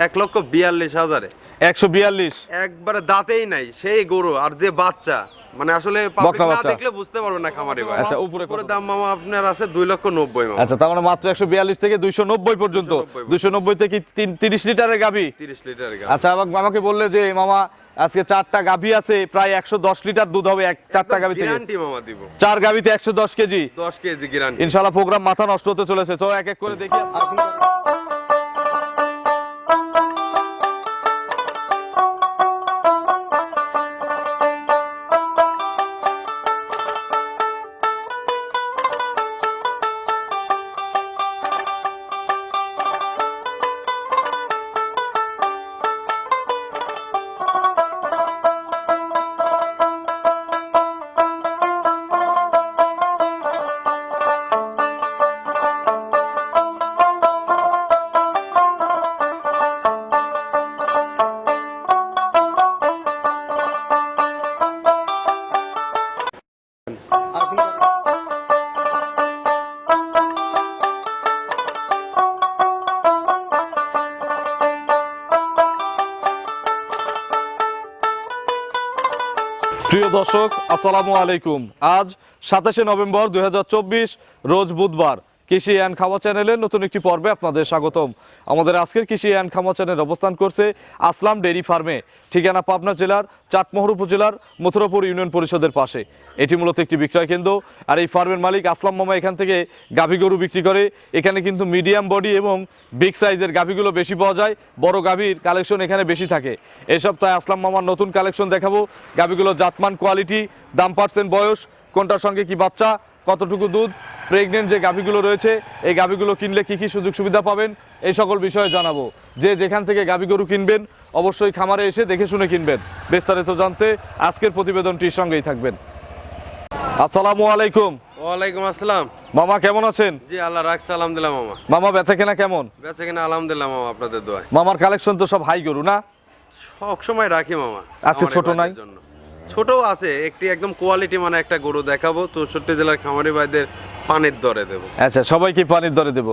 এক লক্ষ বিয়াল্লিশ হাজারে। একশো বিয়াল্লিশ। একবারে দাঁতেই নাই সেই গরু আর যে বাচ্চা মানে আসলে না দেখলে বুঝতে পারবে না খামারি ভাই। আচ্ছা, উপরে দাম মামা আপনার আছে লক্ষ নব্বই মামা। আচ্ছা তার মানে মাত্র একশো বিয়াল্লিশ থেকে দুইশো নব্বই পর্যন্ত। 290 দুইশো নব্বই থেকে তিন- তিরিশ লিটারের গাভি। তিরিশ লিটার আচ্ছা আমাকে বললে যে মামা আজকে চারটা গাভি আছে প্রায় একশো দশ লিটার দুধ হবে এক চারটা গাভি থেকে। মামা দিব। চার গাভিতে একশো দশ কেজি। দশ কেজি ইনশাল্লাহ প্রোগ্রাম মাথা নষ্ট হতে চলেছে। তো এক এক করে দেখি। দর্শক আসসালামু আলাইকুম। আজ সাতাশে নভেম্বর দুই হাজার চব্বিশ রোজ বুধবার। কৃষি অ্যান্ড খামা চ্যানেলের নতুন একটি পর্বে আপনাদের স্বাগতম। আমাদের আজকের কৃষি অ্যান্ড খামা চ্যানেল অবস্থান করছে আসলাম ডেইরি ফার্মে, ঠিকানা পাবনা জেলার চাটমোহর উপজেলার মথুরাপুর ইউনিয়ন পরিষদের পাশে। এটি মূলত একটি বিক্রয় কেন্দ্র, আর এই ফার্মের মালিক আসলাম মামা এখান থেকে গাভী গরু বিক্রি করে। এখানে কিন্তু মিডিয়াম বডি এবং বিগ সাইজের গাভীগুলো বেশি পাওয়া যায়, বড় গাভীর কালেকশন এখানে বেশি থাকে। এই সপ্তাহে আসলাম মামার নতুন কালেকশন দেখাবো গাভীগুলো জাতমান, কোয়ালিটি, দাম, পার্সেন্ট, বয়স, কোনটার সঙ্গে কি বাচ্চা কতটুকু দুধ প্রেগনেন্ট যে গাভীগুলো রয়েছে এই গাভীগুলো কিনলে কি কি সুযোগ সুবিধা পাবেন এই সকল বিষয়ে জানাব। যে যেখান থেকে গাভী গরু কিনবেন অবশ্যই খামারে এসে দেখে শুনে কিনবেন। বিস্তারিত জানতে আজকের প্রতিবেদনটির সঙ্গেই থাকবেন। আসসালামু আলাইকুম। ওয়ালাইকুম আসসালাম। মামা কেমন আছেন? জি আল্লাহ রাখছে আলহামদুলিল্লাহ মামা। মামা বেচা কেনা কেমন? বেঁচে কিনা আলহামদুলিল্লাহ মামা আপনাদের দোয়ায়। মামার কালেকশন তো সব হাই গরু না? সব সময় রাখি মামা খামারি ছোট নাই? জন্য। ছোটও আছে একটি একদম কোয়ালিটি মানে একটা গরু দেখাবো। চৌষট্টি জেলার খামারি ভাইদের পানির দরে দেবো। আচ্ছা সবাইকে পানির দরে দেব।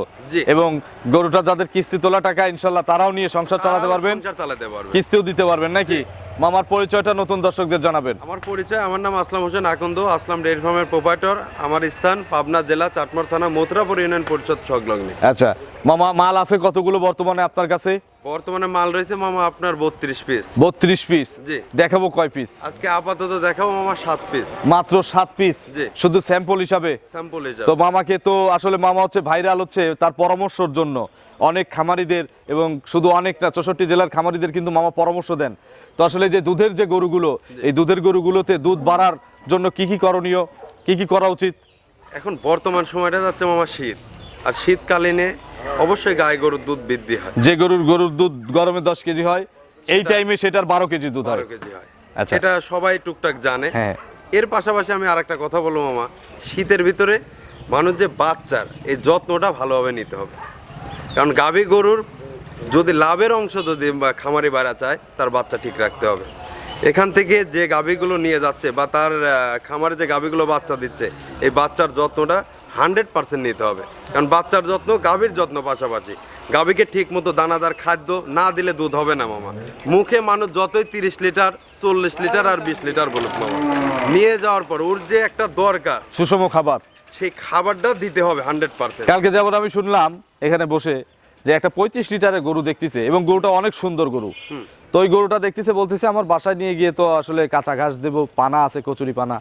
এবং গরুটা যাদের কিস্তি তোলা টাকা ইনশাল্লাহ তারাও নিয়ে সংসার চালাতে পারবেন। সংসার চালাতে পারবেন কিস্তিও দিতে পারবেন নাকি? মামার পরিচয়টা নতুন দর্শকদের জানাবেন। আমার পরিচয় আমার নাম আসলাম হোসেন আকন্দ আসলাম ডেয়ারি ফার্মের প্রোপাইটর। আমার স্থান পাবনা জেলা চাটমার থানা মথুরাপুর ইউনিয়ন পরিষদ সংলগ্নে। আচ্ছা মামা মাল আছে কতগুলো বর্তমানে আপনার কাছে? বর্তমানে মাল রয়েছে মামা আপনার বত্রিশ পিস। বত্রিশ পিস? জি। দেখাবো কয় পিস? আজকে আপাতত দেখাবো মামা সাত পিস। মাত্র সাত পিস? জি। শুধু স্যাম্পল হিসাবে? স্যাম্পল তো মামাকে তো আসলে মামা হচ্ছে ভাইরাল হচ্ছে তার পরামর্শের জন্য। অনেক খামারিদের এবং শুধু অনেক না চৌষট্টি জেলার খামারিদের কিন্তু মামা পরামর্শ দেন। তো আসলে যে দুধের যে গরুগুলো এই দুধের গরুগুলোতে দুধ বাড়ার জন্য কি কি করণীয় কি কি করা উচিত? এখন বর্তমান সময়টা যাচ্ছে মামা শীত। আর শীতকালীনে অবশ্যই গায়ে গরুর দুধ বৃদ্ধি হয়। যে গরুর গরুর দুধ গরমে দশ কেজি হয় এই টাইমে সেটার বারো কেজি দুধ হয়। কেজি হয়। আচ্ছা। এটা সবাই টুকটাক জানে। হ্যাঁ। এর পাশাপাশি আমি আরেকটা কথা বলব মামা শীতের ভিতরে মানুষ যে বাচ্চার এই যত্নটা ভালোভাবে নিতে হবে। কারণ গাভী গরুর যদি লাভের অংশ যদি খামারি বাড়া চায় তার বাচ্চা ঠিক রাখতে হবে। এখান থেকে যে গাভীগুলো নিয়ে যাচ্ছে বা তার খামারে যে গাভীগুলো বাচ্চা দিচ্ছে, এই বাচ্চার যত্নটা হান্ড্রেড পার্সেন্ট নিতে হবে। কারণ বাচ্চার যত্ন গাভীর যত্ন পাশাপাশি। গাভীকে ঠিক মতো দানাদার খাদ্য না দিলে দুধ হবে না মামা। মুখে মানুষ যতই তিরিশ লিটার, চল্লিশ লিটার আর বিশ লিটার বলুক মামা। নিয়ে যাওয়ার পর ওর যে একটা দরকার, সুষম খাবার। সেই খাবারটা দিতে হবে হান্ড্রেড পার্সেন্ট কালকে যেমন আমি শুনলাম এখানে বসে যে একটা পঁয়ত্রিশ লিটারের গরু দেখতেছে এবং গরুটা অনেক সুন্দর গরু। তো ওই গরুটা দেখতেছে বলতেছে আমার বাসায় নিয়ে গিয়ে তো আসলে কাঁচা ঘাস দেবো পানা আছে কচুরি পানা।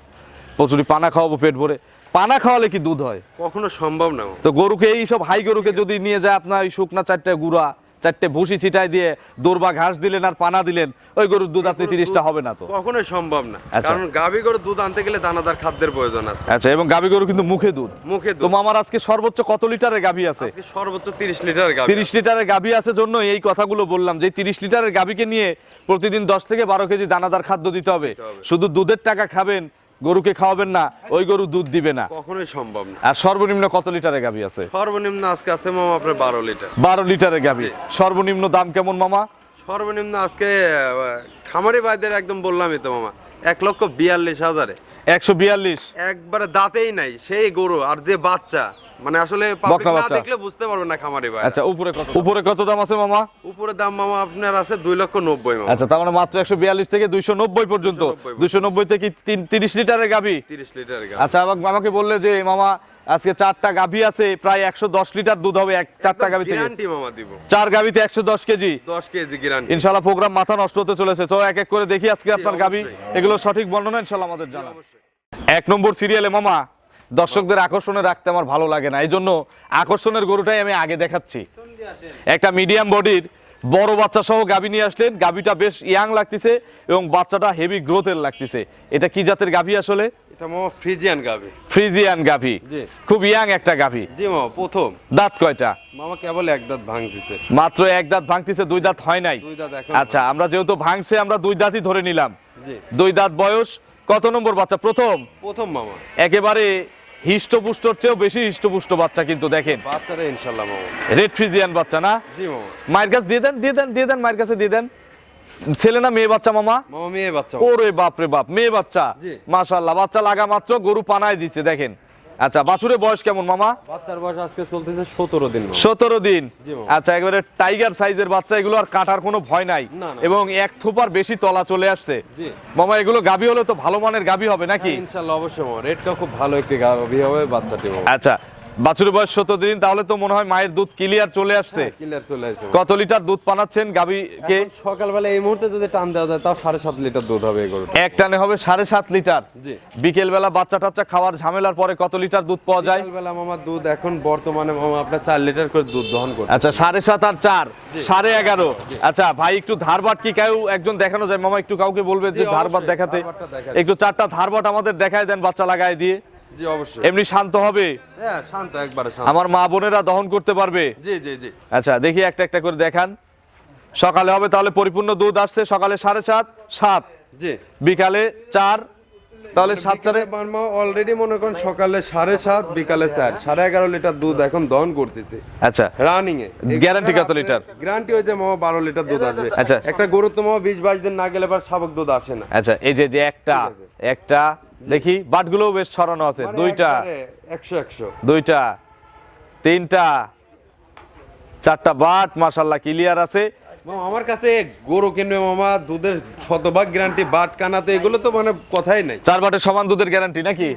কচুরি পানা খাওয়াবো পেট ভরে। পানা খাওয়ালে কি দুধ হয়? কখনো সম্ভব না। তো গরুকে এই সব হাই গরুকে যদি নিয়ে যায় আপনার ওই শুকনা চারটে গুঁড়া চারটে ভুসি ছিটাই দিয়ে দৌড়বা ঘাস দিলেন আর পানা দিলেন ওই গরুর দুধ আপনি তিরিশটা হবে না তো। কখনোই সম্ভব না। আচ্ছা। কারণ গাভী গরুর দুধ আনতে গেলে দানাদার খাদ্যের প্রয়োজন আছে। আচ্ছা এবং গাভী গরু কিন্তু মুখে দুধ। মুখে তো দুধ। আমার আজকে সর্বোচ্চ কত লিটারের গাভী আছে? সর্বোচ্চ তিরিশ লিটার গাভী তিরিশ লিটারের গাভী আছে জন্য এই কথাগুলো বললাম যে তিরিশ লিটারের গাভীকে নিয়ে প্রতিদিন দশ থেকে বারো কেজি দানাদার খাদ্য দিতে হবে। শুধু দুধের টাকা খাবেন গরুকে খাওয়াবেন না ওই গরু দুধ দিবে না। কখনোই সম্ভব না। আর সর্বনিম্ন কত লিটারের গাভী আছে? সর্বনিম্ন আজকে আছে মামা আপনার বারো লিটার। বারো লিটারের গাভী। সর্বনিম্ন দাম কেমন মামা? সর্বনিম্ন আজকে খামারি ভাইদের একদম বললামই তো মামা এক লক্ষ বিয়াল্লিশ হাজারে। একশো বিয়াল্লিশ? একবারে দাঁতেই নাই সেই গরু আর যে বাচ্চা। মানে আসলে পাবলিক না দেখলে বুঝতে পারবেন না খামারি ভাই। আচ্ছা উপরে কত উপরে কত দাম আছে মামা? উপরে দাম মামা আপনার আছে দুই লক্ষ নব্বই মামা। আচ্ছা তার মানে মাত্র একশো বিয়াল্লিশ থেকে দুইশো নব্বই পর্যন্ত। 290 দুইশো নব্বই থেকে তিন- তিরিশ লিটারের গাভি। তিরিশ লিটার আচ্ছা আমাকে- আমাকে বললে যে মামা আজকে চারটা গাভি আছে প্রায় একশো দশ লিটার দুধ হবে এক চারটা গাভি থেকে গ্যারান্টি মামা দিব। চার গাভিতে একশো দশ কেজি। দশ কেজি গ্যারান্টি ইনশাল্লাহ প্রোগ্রাম মাথা নষ্ট হতে চলেছে। তো এক এক করে দেখি আজকে আপনার গাভি। এগুলো সঠিক বর্ণনা ইনশাল্লাহ আমাদের জানা। এক নম্বর সিরিয়ালে মামা দর্শকদের আকর্ষণে রাখতে আমার ভালো লাগে না। এই জন্য আকর্ষণের গরুটাই আমি আগে দেখাচ্ছি। একটা মিডিয়াম বডির বড় বাচ্চা সহ গাভি নিয়ে আসলেন। গাভিটা বেশ ইয়াং লাগতেছে এবং বাচ্চাটা হেভি গ্রোথের লাগতেছে। এটা কি জাতের গাভি আসলে? এটা মামা ফ্রিজিয়ান গাবে ফ্রিজিয়ান গাভি। খুব ইয়াং একটা গাভি। জি মামা প্রথম। দাঁত কয়টা? মামা কেবল এক দাঁত ভাঙতেছে। মাত্র এক দাঁত ভাঙতেছে দুই দাঁত হয় নাই? দুই দাঁত আচ্ছা আমরা যেহেতু ভাঙছে আমরা দুই দাঁতই ধরে নিলাম। দুই দাঁত বয়স কত নম্বর বাচ্চা? প্রথম? প্রথম মামা। একেবারে হিষ্টপুষ্টর চেয়েও বেশি হিষ্টপুষ্ট বাচ্চা কিন্তু দেখেন। বাচ্চারা ইনশাল্লাহ মামা। রেড ফ্রিজিয়ান বাচ্চা না? জি মামা। মায়ের কাছে দিয়ে দেন দিয়ে দেন দিয়ে দেন মায়ের কাছে দিয়ে দেন। ছেলে না মেয়ে বাচ্চা মামা? মেয়ে বাচ্চা ওরে বাপ রে বাপ মেয়ে বাচ্চা। জি। মাশাল্লাহ বাচ্চা লাগা মাত্র গরু পানায় দিচ্ছে দেখেন। আচ্ছা বাছুরের বয়স কেমন মামা? বাচ্চার বয়স আজকে চলতেছে সতেরো দিন সতেরো দিন? আচ্ছা একবারে টাইগার সাইজের বাচ্চা এগুলো আর কাটার কোনো ভয় নাই। এবং এক থোপার বেশি তলা চলে আসছে। মামা এগুলো গাভী হলে তো ভালো মানের গাভী হবে নাকি? হ্যাঁ, ইনশাল্লাহ অবশ্যই রেটটা খুব ভালো একটি গাবি হবে বাচ্চাটি আচ্ছা বাছুরের বয়স সতেরো দিন তাহলে তো মনে হয় মায়ের দুধ ক্লিয়ার চলে আসছে। ক্লিয়ার চলে আসছে। কত লিটার দুধ পানাচ্ছেন গাভীকে এখন সকালবেলা এই মুহূর্তে যদি টান দেওয়া যায় তাও সাড়ে সাত লিটার দুধ হবে এক টানে হবে সাড়ে সাত লিটার। বিকেল বেলা বাচ্চা টাচ্চা খাওয়ার ঝামেলার পরে কত লিটার দুধ পাওয়া যায়? সকালবেলা মামা দুধ এখন বর্তমানে মামা আপনার চার লিটার করে দুধ দহন করছে। আচ্ছা সাড়ে সাত আর চার সাড়ে এগারো। আচ্ছা ভাই একটু ধারবাট কি কেউ একজন দেখানো যায়? মামা একটু কাউকে বলবে যে ধারবাট দেখাতে। একটু চারটা ধারবাট আমাদের দেখায় দেন বাচ্চা লাগায় দিয়ে। জি অবশ্যই। এমনি শান্ত হবে? হ্যাঁ শান্ত একবারে শান্ত। আমার মা বোনেরা দহন করতে পারবে? জি জি জি। আচ্ছা দেখি একটা একটা করে দেখান। সকালে হবে তাহলে পরিপূর্ণ দুধ আসছে সকালে সাড়ে সাত সাত। জি। বিকালে চার তাহলে সাত চারে অলরেডি মনে করেন সকালে সাড়ে সাত বিকালে চার। সাড়ে এগারো লিটার দুধ এখন দহন করতেছে। আচ্ছা। রানিং এ। Guarantee কত লিটার? গ্যারান্টি হয়েছে মামা বারো লিটার দুধ আসবে। আচ্ছা। একটা গরু তো মামা বিশ বাইশ দিন না গেলে এবার শাবক দুধ আসে না। আচ্ছা এই যে যে একটা একটা দেখি বাটগুলোও বেশ ছড়ানো আছে। মানে দুইটা একশো একশো। দুইটা তিনটা চারটা বাট মাশাল্লাহ ক্লিয়ার আছে। আমার কাছে গরু কিনবে মামা দুধের শতভাগ গ্যারান্টি বাট কানাতে এগুলো তো মানে কথাই নাই। চার বাটের সমান দুধের গ্যারান্টি নাকি?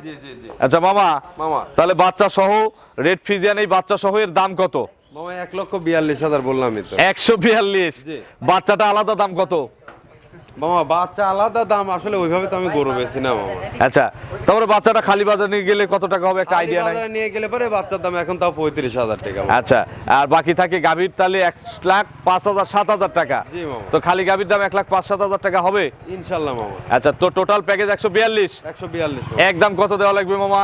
আচ্ছা মামা মামা। তাহলে বাচ্চা সহ রেড ফ্রিজিয়ান এই বাচ্চা সহ এর দাম কত? মামা এক লক্ষ বিয়াল্লিশ হাজার বললামই তো। একশো বিয়াল্লিশ। বাচ্চাটা আলাদা দাম কত? মামা বাচ্চা আলাদা দাম আসলে ওইভাবে তো আমি গরু বেশি না মামা। আচ্ছা তারপরে বাচ্চাটা খালি বাজারে নিয়ে গেলে কত টাকা হবে? একটা আইডিয়া নাই? বাজারে নিয়ে গেলে পরে বাচ্চার দাম এখন তাও পঁয়ত্রিশ হাজার টাকা আচ্ছা আর বাকি থাকে গাভীর তাহলে এক লাখ পাঁচ হাজার সাত হাজার টাকা। তো খালি গাভীর দাম এক লাখ পাঁচ সাত হাজার টাকা হবে? ইনশাল্লাহ মামা। আচ্ছা তো টোটাল প্যাকেজ একশো বিয়াল্লিশ। একশো বিয়াল্লিশ একদম কত দেওয়া লাগবে মামা?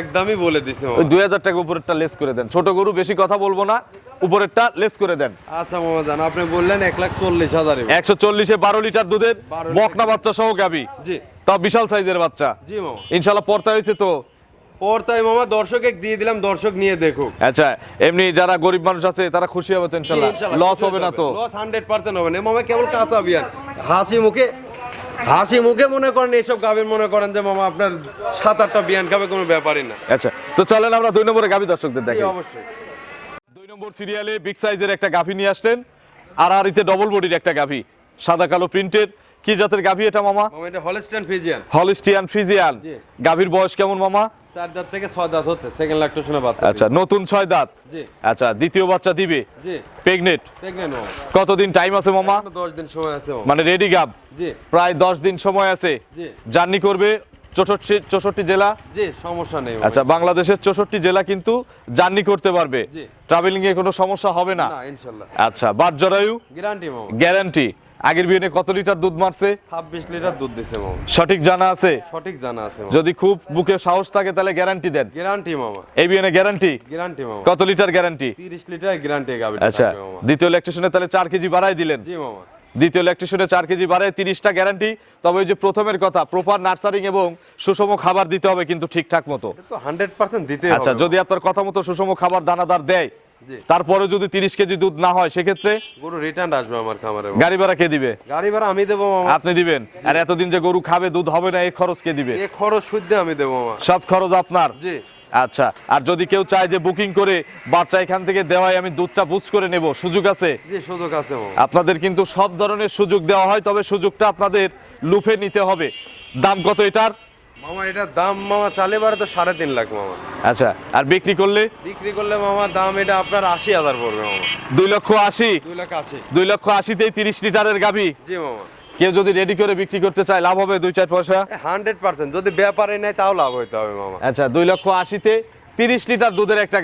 একদমই বলে দিছে দুই হাজার টাকা উপরেরটা লেস করে দেন। ছোট গরু বেশি কথা বলব না। উপরেরটা লেস করে দেন। আচ্ছা মামা জান আপনি বললেন এক লাখ চল্লিশ হাজার একশো চল্লিশে বারো লিটার দুধের 12 বকনা বাচ্চা সহ গাবি। জি। তাও বিশাল সাইজের বাচ্চা। জি মামা ইনশাল্লাহ পর্তা হয়েছে তো। পর তাই মামা দর্শকে দিয়ে দিলাম দর্শক নিয়ে দেখুক। আচ্ছা এমনি যারা গরিব মানুষ আছে তারা খুশি হবে তো ইনশাল্লাহ। লস হবে না তো। লস হান্ড্রেড পার্সেন্ট হবে না। মামা কেবল কাঁচা বিয়ান হাসি মুখে হাসি মুখে মনে করেন এইসব গাবেন মনে করেন যে মামা আপনার সাত আটটা বিয়ান খাবে কোনো ব্যাপারই না। আচ্ছা তো চলেন আমরা দুই নম্বরে গাভী দর্শকদের দেখি অবশ্যই। নম্বর সিরিয়ালে বিগ সাইজের একটা গাভী নিয়ে আসলেন। আর আর ইতে ডবল বডির একটা গাভী সাদা কালো প্রিন্টের কি জাতের গাভী এটা মামা? এটা হলস্টাইন ফিজিয়ান হলিস্টিয়ান ফ্রিজিয়ান জি। গাভীর বয়স কেমন মামা? চার দাঁত থেকে ছয় দাঁত হচ্ছে সেকেন্ড ল্যাকটেশনে বাচ্চা আচ্ছা নতুন ছয় দাঁত? জি। আচ্ছা দ্বিতীয় বাচ্চা দিবে? জি। প্রেগনেট প্রেগনেন্ট মামা। কতদিন টাইম আছে মামা? এখনও দশ দিন সময় আছে মানে রেডি গাব জি। প্রায় দশ দিন সময় আছে। জি। জার্নি করবে চৌষট্টি চৌষট্টি জেলা? জি সমস্যা নেই আচ্ছা বাংলাদেশের চৌষট্টি জেলা কিন্তু জার্নি করতে পারবে। ট্রাভেলিং এ কোনো সমস্যা হবে না? ইনশাল্লাহ। আচ্ছা বাট জরায়ু গ্যারান্টি গ্যারান্টি আগের বিয়ে কত লিটার দুধ মারছে? ছাব্বিশ লিটার দুধ দিছে মামা। সঠিক জানা আছে? সঠিক জানা আছে যদি খুব বুকে সাহস থাকে তাহলে গ্যারান্টি দেন। গ্যারান্টি মামা। এই বিয়ে গ্যারান্টি গ্যারান্টি মামা। কত লিটার গ্যারান্টি তিরিশ লিটার গ্যারান্টি গাবে আচ্ছা দ্বিতীয় ইলেকট্রিশনে তাহলে চার কেজি বাড়াই দিলেন। জি মামা। দ্বিতীয় ইলেকট্রিশনে চার কেজি বাড়ায় তিরিশটা গ্যারান্টি তবে ওই যে প্রথমের কথা প্রপার নার্সারিং এবং সুষম খাবার দিতে হবে কিন্তু ঠিকঠাক মতো। হান্ড্রেড পার্সেন্ট দিতে আচ্ছা যদি আপনার কথা মতো সুষম খাবার দানাদার দেয় তারপরে যদি তিরিশ কেজি দুধ না হয় সেক্ষেত্রে গরু রিটার্ন আসবে আমার খামারে। গাড়ি ভাড়া কে দিবে? গাড়ি ভাড়া আমি দেবো আপনি দিবেন? আর এতদিন যে গরু খাবে দুধ হবে না এই খরচ কে দিবে? এ খরচ শুদ্ধ আমি দেবো সব খরচ আপনার? জি। আচ্ছা আর যদি কেউ চায় যে বুকিং করে বাচ্চা এখান থেকে দেওয়ায় আমি দুধটা বুঝ করে নেব সুযোগ আছে? জি সুযোগ আছে আপনাদের কিন্তু সব ধরনের সুযোগ দেওয়া হয় তবে সুযোগটা আপনাদের লুফে নিতে হবে। দাম কত এটার? মামা এটার দাম মামা চালে বারে তো সাড়ে তিন লাখ মামা। আচ্ছা আর বিক্রি করলে? বিক্রি করলে মামা দাম এটা আপনার আশি হাজার পড়বে মামা। দুই লক্ষ আশি? দুই লাখ আশি। দুই লক্ষ আশিতেই তিরিশ লিটারের গাভী? জি মামা। কেউ যদি রেডি করে বিক্রি করতে চায় লাভ হবে দুই চার পয়সা হান্ড্রেড পার্সেন্ট যদি ব্যাপারে নেয় তাও লাভ হইতে হবে মামা। আচ্ছা দুই লক্ষ আশিতে তিরিশ লিটার দুধের একটা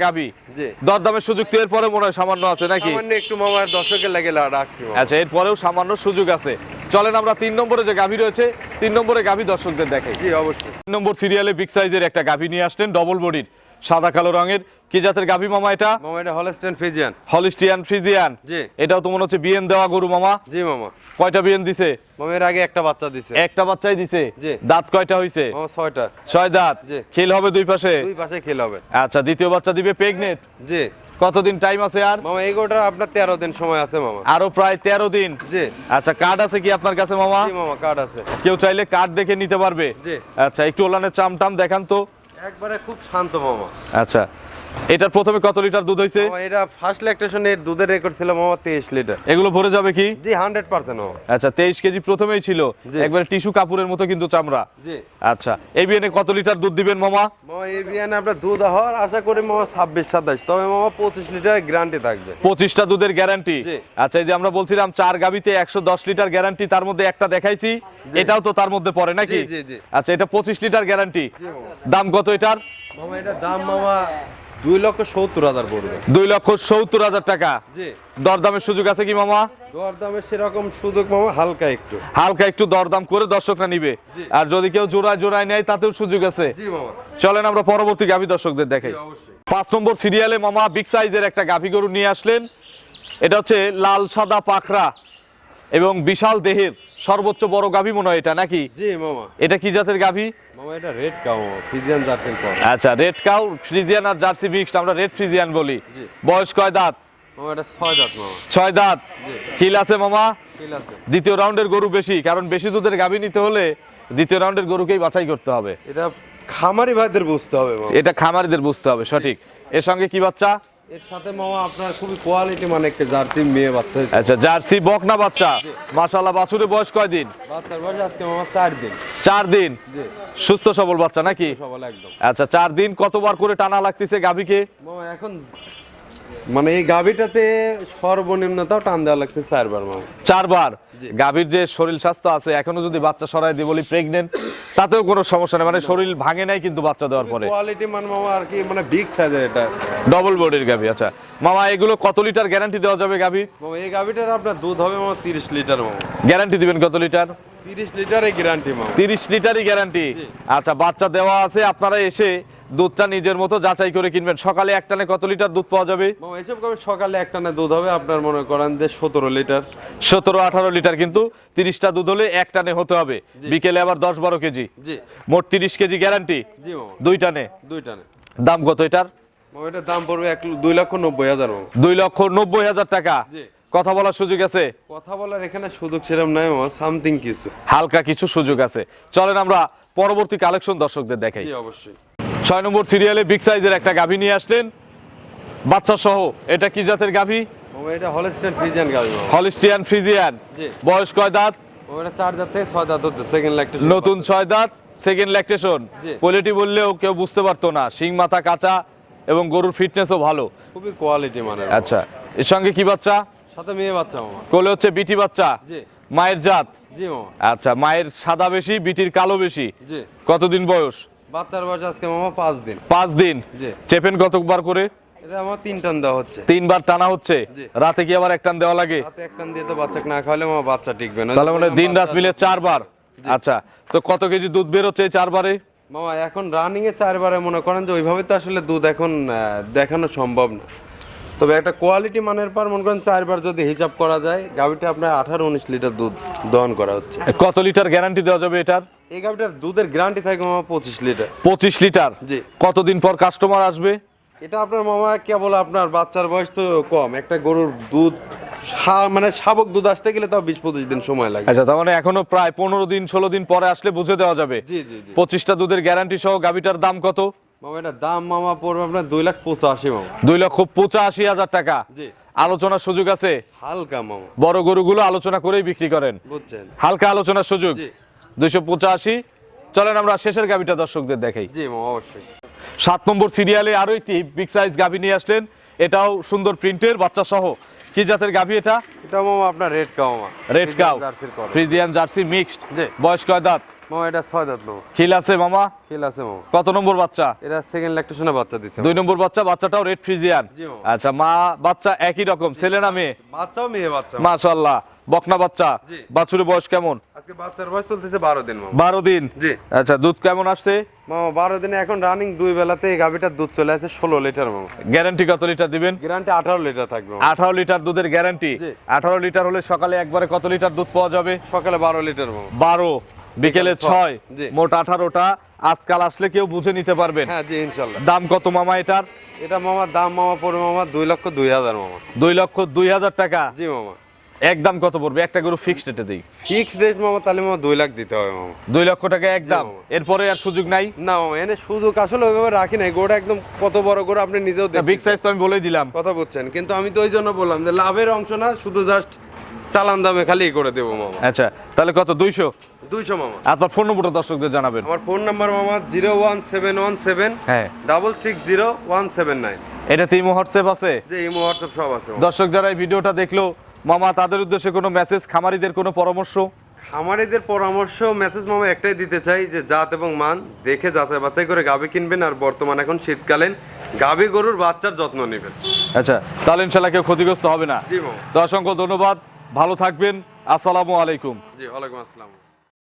জি। দরদামের সুযোগ তো এরপরে মনে হয় সামান্য আছে নাকি? একটু মামার দর্শকের লাগে রাখছি আচ্ছা এরপরেও সামান্য সুযোগ আছে। চলেন আমরা তিন নম্বরে যে গাভী রয়েছে তিন নম্বরে গাভী দর্শকদের দেখাই। জি অবশ্যই। তিন নম্বর সিরিয়ালে বিগ সাইজের একটা গাভী নিয়ে আসলেন ডবল বডির সাদা কালো রঙের। কি জাতের গাভী মামা এটা? মামা এটা হলস্টেন ফিজিয়ান হলিস্টিয়ান ফ্রিজিয়ান জি। এটাও তো মনে হচ্ছে বিএন দেওয়া গরু মামা। জি মামা। কয়টা বিএন দিছে? মামা এর আগে একটা বাচ্চা দিছে। একটা বাচ্চাই দিছে? জি। দাঁত কয়টা হইছে? মামা ছয়টা। ছয় দাঁত। জি। খেল হবে দুই পাশে? দুই পাশে খেল হবে। আচ্ছা দ্বিতীয় বাচ্চা দিবে প্রেগনেট জি। কতদিন টাইম আছে আর? মামা এই গোটার আপনার তেরো দিন সময় আছে মামা। আরও প্রায় তেরো দিন? জি। আচ্ছা কার্ড আছে কি আপনার কাছে মামা? জি মামা কার্ড আছে। কেউ চাইলে কার্ড দেখে নিতে পারবে। জি। আচ্ছা একটু ওলানের চাম টাম দেখান তো। একবারে খুব শান্ত মামা। আচ্ছা এটার প্রথমে কত লিটার দুধ হয়েছে এটা ফার্স্ট ল্যাকটেশনের দুধের রেকর্ড ছিল মামা তেইশ লিটার। এগুলো ভরে যাবে কি? জি হান্ড্রেড পার্সেন্ট আচ্ছা তেইশ কেজি প্রথমেই ছিল। একবারে টিস্যু কাপড়ের মতো কিন্তু চামড়া। জি। আচ্ছা এই বিয়েনে কত লিটার দুধ দিবেন মামা? মামা এই বিয়ানে আপনার দুধ হওয়ার আশা করি মামা ছাব্বিশ সাতাশ তবে মামা পঁচিশ লিটার গ্যারান্টি থাকবে। পঁচিশটা দুধের গ্যারান্টি জি। আচ্ছা এই যে আমরা বলছিলাম চার গাবিতে একশো দশ লিটার গ্যারান্টি তার মধ্যে একটা দেখাইছি। এটাও তো তার মধ্যে পড়ে নাকি? জি, জি, জি। আচ্ছা এটা পঁচিশ লিটার গ্যারান্টি দাম কত এটার? মামা এটা দাম মামা দুই লক্ষ সত্তর হাজার পড়বে। দুই লক্ষ সত্তর হাজার টাকা। জি। দরদামের সুযোগ আছে কি মামা? দর দামের সেরকম সুযোগ মামা হালকা একটু। হালকা একটু দরদাম করে দর্শকরা নিবে। আর যদি কেউ জোড়ায় জোড়ায় নেয় তাতেও সুযোগ আছে। জি মামা। চলেন আমরা পরবর্তী গাভী দর্শকদের দেখাই। পাঁচ নম্বর সিরিয়ালে মামা বিগ সাইজের একটা গাভী গরু নিয়ে আসলেন। এটা হচ্ছে লাল সাদা পাখরা। এবং বিশাল দেহের সর্বোচ্চ বড় গাভী মনে হয় এটা নাকি? জি মামা। এটা কি জাতের গাভী? মামা এটা রেড কাউ মামা ফিজিয়ান জার্সির আচ্ছা রেড কাউ ফ্রিজিয়ান আর জার্সি মিক্সড আমরা রেড ফ্রিজিয়ান বলি। বয়স কয় দাঁত? মামা এটা ছয় দাঁত মামা। ছয় দাঁত। কিল আছে মামা? আছে। দ্বিতীয় রাউন্ডের গরু বেশি কারণ বেশি দুধের গাভী নিতে হলে দ্বিতীয় রাউন্ডের গরুকেই বাছাই করতে হবে। এটা খামারি ভাইদের বুঝতে হবে এটা খামারিদের বুঝতে হবে সঠিক। এর সঙ্গে কি বাচ্চা? এর সাথে মামা আপনার খুবই কোয়ালিটি মানে একটা জার্সি মেয়ে বাচ্চা হয়েছে। আচ্ছা জার্সি বকনা বাচ্চা। মাশাল্লাহ বাছুরে বয়স কয় দিন বাচ্চার বয়স আজকে মামা চার দিন। চার দিন? জি। সুস্থ সবল বাচ্চা নাকি? সবাই একদম। আচ্ছা চার দিন কতবার করে টানা লাগতেছে গাভীকে? মামা এখন মানে এই গাভিটাতে সর্বনিম্ন তাও টান দেওয়া লাগছে চারবার মামা। চারবার। গাভীর যে শরীর স্বাস্থ্য আছে এখনও যদি বাচ্চা সরাই দিই বলি প্রেগনেন্ট তাতেও কোনো সমস্যা নেই। মানে শরীর ভাঙে নাই কিন্তু বাচ্চা দেওয়ার পরে। কোয়ালিটি মানে মামা আর কি মানে বিগ সাইজের এটা। ডবল বডির গাভী আচ্ছা। মামা এগুলো কত লিটার গ্যারান্টি দেওয়া যাবে গাভী? এই গাভিটার আপনার দুধ হবে মামা তিরিশ লিটার মামা। গ্যারান্টি দিবেন কত লিটার তিরিশ লিটারই গ্যারান্টি মামা। তিরিশ লিটারই গ্যারান্টি আচ্ছা বাচ্চা দেওয়া আছে আপনারা এসে দুধটা নিজের মতো যাচাই করে কিনবেন। সকালে একটানে কত লিটার দুধ পাওয়া যাবে? এসব গাভি সকালে একটানে দুধ হবে? আপনার মনে করেন যে সতেরো লিটার। সতেরো আঠারো লিটার কিন্তু তিরিশটা দুধ হলে এক টানে হতে হবে। বিকেলে আবার দশ বারো কেজি। মোট তিরিশ কেজি গ্যারান্টি। জি মামা। দুই টানে। দাম কত এটার? এটার দাম পড়বে এক দুই লক্ষ নব্বই হাজার দুই লক্ষ নব্বই হাজার টাকা। কথা বলার সুযোগ আছে? কথা বলার এখানে সুযোগ সেরকম নাই মামা সামথিং কিছু। হালকা কিছু সুযোগ আছে। চলেন আমরা পরবর্তী কালেকশন দর্শকদের দেখাই। অবশ্যই। ছয় নম্বর সিরিয়ালে বিগ সাইজের একটা গাভী নিয়ে আসলেন। বাচ্চা সহ এটা কি জাতের গাভী? এটা হলস্টেন ফ্রিজিয়ান গাভি হলিস্টিয়ান ফ্রিজিয়ান। বয়স কয় দাঁত? এটা চার দাঁত থেকে ছয় দাঁত হচ্ছে সেকেন্ড লাগতে নতুন ছয় দাঁত সেকেন্ড ল্যাকটেশন। কোয়ালিটি বললেও কেউ বুঝতে পারতো না। শিং মাথা কাঁচা এবং গরুর ফিটনেসও ভালো। খুবই কোয়ালিটি মানে আচ্ছা এর সঙ্গে কি বাচ্চা? সাথে মেয়ে বাচ্চা মামা কোলে হচ্ছে বিটি বাচ্চা। মায়ের জাত? আচ্ছা মায়ের সাদা বেশি বিটির কালো বেশি। জি। কতদিন বয়স? বাচ্চার বয়স আজকে মামা পাঁচ দিন। পাঁচ দিন? চেপেন কতবার করে? এটা আমার তিন টান দেওয়া হচ্ছে। তিনবার টানা হচ্ছে? রাতে কি আবার এক টান দেওয়া লাগে? রাতে এক টান দিয়ে তো বাচ্চাকে না খাওয়ালে আমার বাচ্চা টিকবে না। তাহলে মানে দিন রাত মিলে চারবার? আচ্ছা তো কত কেজি দুধ বেরোচ্ছে চারবারে? মামা এখন রানিং এ চারবারে মনে করেন যে ওইভাবে তো আসলে দুধ এখন দেখানো সম্ভব না। তবে একটা কোয়ালিটি মানের পর মনে করেন চারবার যদি হিসাব করা যায় গাভিটা আপনার আঠারো উনিশ লিটার দুধ দহন করা হচ্ছে। কত লিটার গ্যারান্টি দেওয়া যাবে এটার? এই গাভিটার দুধের গ্যারান্টি থাকে মামা পঁচিশ লিটার। পঁচিশ লিটার? জি। কতদিন পর কাস্টমার আসবে? এটা আপনার মামা কেবল আপনার বাচ্চার বয়স তো কম। একটা গরুর দুধ মানে শাবক দুধ আসতে গেলে তাও বিশ পঁচিশ দিন সময় লাগে। আচ্ছা তার মানে এখনও প্রায় পনেরো দিন ষোলো দিন পরে আসলে বুঝে দেওয়া যাবে। জি জি পঁচিশটা দুধের গ্যারান্টি সহ গাভিটার দাম কত? মামা এটা দাম মামা পড়বে আপনার দুই লাখ পঁচাশি মামা। দুই লক্ষ পঁচাশি হাজার টাকা। জি। আলোচনার সুযোগ আছে? হালকা মামা। বড় গরুগুলো আলোচনা করেই বিক্রি করেন। বুঝছেন। হালকা আলোচনার সুযোগ। জি। দুইশো পঁচাশি। চলেন আমরা শেষের গাবিটা দর্শকদের দেখাই। জি অবশ্যই। সাত নম্বর সিরিয়ালে আরও একটি বিগ সাইজ গাভি নিয়ে আসলেন। এটাও সুন্দর প্রিন্টের বাচ্চা সহ কি জাতের গাভি এটা? এটা মামা আপনার রেড কাও মামা red cow Friesian Jersey mixed জি। বয়স কয় দাঁত? মামা এটা ছয় দাঁত মামা খিল আছে মামা? খিল আছে মামা কত নম্বর বাচ্চা? এটা সেকেন্ড ল্যাকটেশনে বাচ্চা দিচ্ছে দুই নম্বর বাচ্চা বাচ্চাটাও রেড ফ্রিজিয়ান। আচ্ছা মা বাচ্চা একই রকম ছেলে না মেয়ে? বাচ্চাও মেয়ে বাচ্চা। মাশাল্লাহ বকনা বাচ্চা। বাছুরের বয়স কেমন? আজকে বাচ্চার বয়স চলতেছে বারো দিন বারো দিন? জি। আচ্ছা দুধ কেমন আসছে? মামা বারো দিনে এখন রানিং দুই বেলাতে এই দুধ চলে আছে ষোলো লিটার মামা। গ্যারান্টি কত লিটার দিবেন? গ্যারান্টি আঠারো লিটার থাকবে মামা। আঠারো লিটার দুধের গ্যারান্টি জি। আঠারো লিটার হলে সকালে একবারে কত লিটার দুধ পাওয়া যাবে? সকালে বারো লিটার মামা। বারো বিকেলে বিকেলে ছয়। মোট আঠারোটা। আজকাল আসলে কেউ বুঝে নিতে পারবেন। হ্যাঁ জি ইনশাল্লাহ। দাম কত মামা এটার? এটা মামা দাম মামা পড়বে মামা দুই লক্ষ দুই হাজার মামা। দুই লক্ষ দুই হাজার টাকা। জি মামা। একদম কত পড়বে? একটা গরু ফিক্সড রেটে দিই। ফিক্সড রেট মামা তাহলে মামা দুই লাখ দিতে হবে মামা। দুই লক্ষ টাকা একদম। এরপরে আর সুযোগ নাই? না মামা এনে সুযোগ আসলে ওইভাবে রাখি নাই। গোটা একদম কত বড় গরু আপনি নিজেও দেখেন বিগ সাইজ তো আমি বলেই দিলাম। কথা বলছেন কিন্তু আমি তো ওই জন্য বললাম যে লাভের অংশ না শুধু জাস্ট চালান দামে খালি করে দেবো মামা। আচ্ছা তাহলে কত? দুইশো? দুইশো মামা। আপনার ফোন নম্বরটা দর্শকদের জানাবেন। আমার ফোন নাম্বার মামা zero one seven one seven হ্যাঁ। Double six zero one seven nine. এটাতে ইমো হোয়াটসঅ্যাপ আছে? যে ইমো হোয়াটসঅ্যাপ সব আছে দর্শক যারা এই ভিডিওটা দেখল মামা তাদের উদ্দেশ্যে কোনো মেসেজ খামারিদের কোনো পরামর্শ? খামারিদের পরামর্শ মেসেজ মামা একটাই দিতে চাই যে জাত এবং মান দেখে যাচাই বাছাই করে গাভি কিনবেন আর বর্তমান এখন শীতকালীন গাভি গরুর বাচ্চার যত্ন নেবেন। আচ্ছা তাহলে ইনশাল্লাহ কেউ ক্ষতিগ্রস্ত হবে না। জি মামা। তো অসংখ্য ধন্যবাদ ভালো থাকবেন আসসালামু আলাইকুম। জি ওয়ালাইকুম আসসালাম।